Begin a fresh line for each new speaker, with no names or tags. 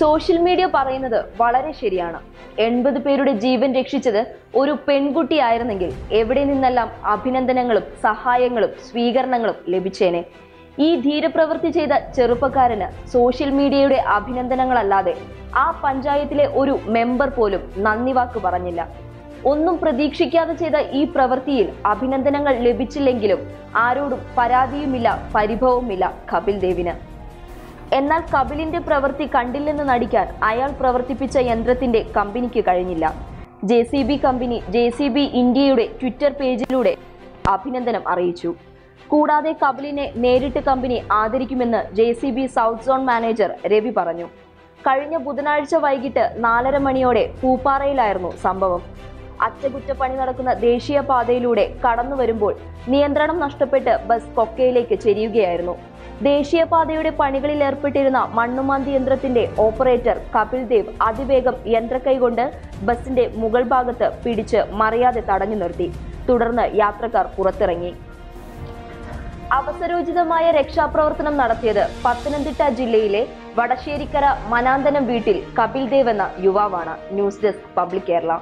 Social media പറയുന്നത് വളരെ ശരിയാണ്. എൺപത് പേരുടെ ജീവൻ രക്ഷിച്ചത് ഒരു പെൺകുട്ടിയായിരുന്നെങ്കിൽ എവിടെ നിന്നെല്ലാം അഭിനന്ദനങ്ങളും സഹായങ്ങളും സ്വീകരണങ്ങളും ലഭിച്ചേനെ. ഈ ധീരപ്രവൃത്തി ചെയ്ത ചെറുപ്പക്കാരന് സോഷ്യൽ മീഡിയയുടെ അഭിനന്ദനങ്ങളല്ലാതെ ആ പഞ്ചായത്തിലെ ഒരു മെമ്പർ പോലും നന്ദി വാക്ക് പറഞ്ഞില്ല. ഒന്നും പ്രതീക്ഷിക്കാതെ ചെയ്ത ഈ പ്രവൃത്തിയിൽ അഭിനന്ദനങ്ങൾ ലഭിച്ചില്ലെങ്കിലും ആരോടും പരാതിയുമില്ല പരിഭവവുമില്ല കപിൽ ദേവിന്. എന്നാൽ കപിലിന്റെ പ്രവൃത്തി കണ്ടില്ലെന്ന് നടിക്കാൻ അയാൾ പ്രവർത്തിപ്പിച്ച യന്ത്രത്തിന്റെ കമ്പനിക്ക് കഴിഞ്ഞില്ല. J C B company J C B ഇന്ത്യയുടെ ട്വിറ്റർ പേജിലൂടെ അഭിനന്ദനം അറിയിച്ചു. കൂടാതെ കപിലിനെ നേരിട്ട് company ആദരിക്കുമെന്ന് J C B south zone manager Ravi പറഞ്ഞു. കഴിഞ്ഞ ബുധനാഴ്ച വൈകിട്ട് നാലര മണിയോടെ പൂപ്പാറയിലായിരുന്നു സംഭവം. അറ്റകുറ്റപ്പണി നടക്കുന്ന ദേശീയപാതയിലൂടെ കടന്നു വരുമ്പോൾ നിയന്ത്രണം നഷ്ടപ്പെട്ട് ബസ് കൊക്കയിലേക്ക് ചെരിയുകയായിരുന്നു. ദേശീയപാതയുടെ പണികളിൽ ഏർപ്പെട്ടിരുന്ന മണ്ണുമാന്തി യന്ത്രത്തിന്റെ ഓപ്പറേറ്റർ കപിൽ ദേവ് അതിവേഗം യന്ത്രക്കൈ കൊണ്ട് ബസിന്റെ മുകൾ ഭാഗത്ത് പിടിച്ച് മറിയാതെ തടഞ്ഞു നിർത്തി. തുടർന്ന് യാത്രക്കാർ പുറത്തിറങ്ങി. അവസരോചിതമായ രക്ഷാപ്രവർത്തനം നടത്തിയത് പത്തനംതിട്ട ജില്ലയിലെ വടശ്ശേരിക്കര മനാന്തനം വീട്ടിൽ കപിൽ ദേവ് എന്ന യുവാവാണ്. News desk public Kerala.